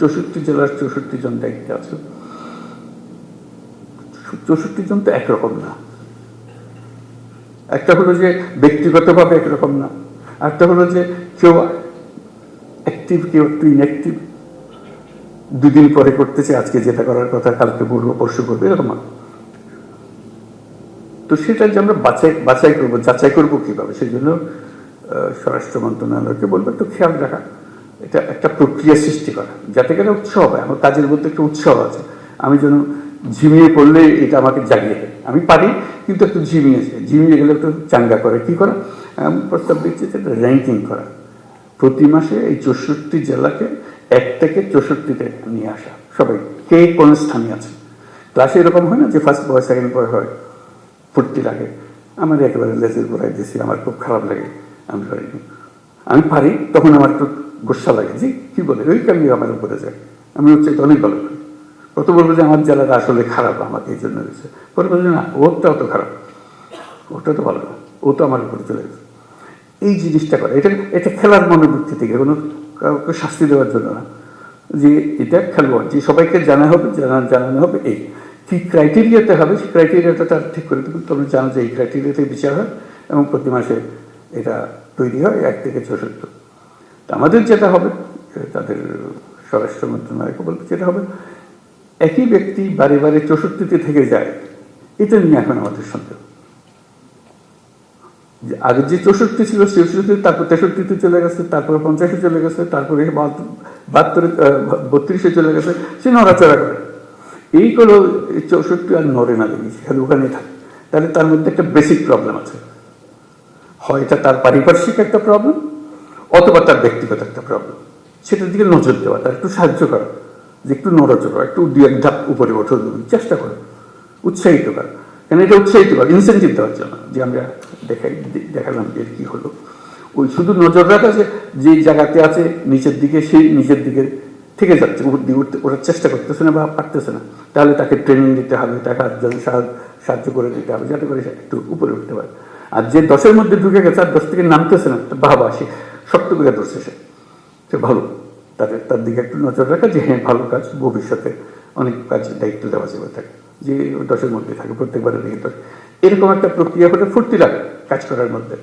চৌষট্টি জেলার চৌষট্টি জন দায়িত্বে আছে। চৌষট্টি জন তো একরকম না। একটা হলো যে ব্যক্তিগতভাবে একরকম না। একটা হলো যে কেউ অ্যাক্টিভ কেউ একটু ইনঅ্যাক্টিভ দুদিন পরে করতেছে, আজকে যেটা করার কথা কালকে বলব, পরশু করব, এরকম তো সেটা যে আমরা বাছাই বাছাই করব, যাচাই করব কীভাবে, সেই জন্য স্বরাষ্ট্র মন্ত্রণালয়কে বলব একটু খেয়াল রাখা। এটা একটা প্রক্রিয়া সৃষ্টি করা, যাতে করে উৎসব হয় আমার কাজের মধ্যে একটা উৎসব আছে। আমি যেন ঝিমিয়ে পড়লে এটা আমাকে জাগিয়ে দেয়। আমি পারি, কিন্তু একটু ঝিমিয়ে ঝিমিয়ে গেলে একটু চাঙ্গা করে। কি করা? প্রস্তাব দিচ্ছি যে র্যাঙ্কিং করা। প্রতি মাসে এই চৌষট্টি জেলাকে এক থেকে চৌষট্টিতে নিয়ে আসা। সবাই, কে কোন স্থানে আছে? ক্লাসে এরকম হয় না যে ফার্স্ট বয় সেকেন্ড বয় হয়, ফুর্তি লাগে। আমার একেবারে লেজের গোড়ায় দিয়েছি আমার খুব খারাপ লাগে। আমি আমি পারি, তখন আমার একটু গোসা লাগে। যে কি বলে? ওই কামি আমার উপরে যায়। আমি হচ্ছে এটা অনেক ভালো করি। কত বলব যে আমার জেলাটা আসলে খারাপ আমাকে এই জন্য হয়েছে। পরে বলবে না, ওরটা অত খারাপ। ওটা তো ভালো না। ও তো আমার উপরে চলে গেছে। এই জিনিসটা করে। এটা এটা খেলার মনোবৃত্তি থেকে, কোনো কাউকে শাস্তি দেওয়ার জন্য না। যে এটা খেলোয়াড় যে সবাইকে জানা হবে, জানা, জানানো হবে, এই। কি ক্রাইটেরিয়াতে হবে, সেই ক্রাইটেরিয়াটা তার ঠিক করে দেবেন। তোমরা জানো যে এই ক্রাইটেরিয়াতে বিচার হয় এবং প্রতি মাসে এটা তৈরি হয়, এক থেকে চৌষট্টি তা আমাদের যেটা হবে, তাদের স্বরাষ্ট্র মন্ত্রণালয়কে বলতে যেটা হবে, একই ব্যক্তি বারে বারে চৌষট্টিতে থেকে যায়, এটা নিয়ে এখন আমাদের সন্দেহ। যে আগে যে চৌষট্টি ছিল চৌষট্টি, তারপর তেষট্টিতে চলে গেছে, তারপরে পঞ্চাশে চলে গেছে, তারপরে বাহাত্তরে বত্রিশে চলে গেছে, সে নড়াচড়া করে। এই কোনো এই চৌষট্টি আর নড়ে না দেখি খালি ওখানে থাকে। তাহলে তার মধ্যে একটা বেসিক প্রবলেম আছে। হয় এটা তার পারিপার্শ্বিক একটা প্রবলেম অথবা তার ব্যক্তিগত একটা প্রবলেম সেটার দিকে নজর দেওয়া, তার একটু সাহায্য করা, যে একটু নড়াচড়া একটু দু এক ধাপ উপরে ওঠো, চেষ্টা করো, উৎসাহিত করা। কেন এটা উৎসাহিত করা? ইনসেন্টিভ দেওয়ার জন্য। যে আমরা দেখাই, দেখালাম যে কি হলো। ওই শুধু নজর রাখা যে যে জায়গাতে আছে, নিচের দিকে সেই নিচের দিকে থেকে যাচ্ছে, উপর দিয়ে উঠতে ওঠার চেষ্টা করতেছে না বা পারতেছে না। তাহলে তাকে ট্রেনিং দিতে হবে, তাকে আরেকজন সাহায্য করে দিতে হবে, যাতে করে সে একটু উপরে উঠতে পারে। আর যে দশের মধ্যে ঢুকে গেছে, আর দশ থেকে নামতেছে না বাবা, সে শক্ত বিঘা ধরছে সে সে ভালো। তাদের তার দিকে একটু নজর রাখা যে হ্যাঁ ভালো কাজ, ভবিষ্যতে অনেক কাজ দায়িত্ব দেওয়া যাবে থাকে যে দশের মধ্যে থাকে, প্রত্যেকবারের দিকে দশ এরকম একটা প্রক্রিয়া হলে ফুর্তি লাগে কাজ করার মধ্যে।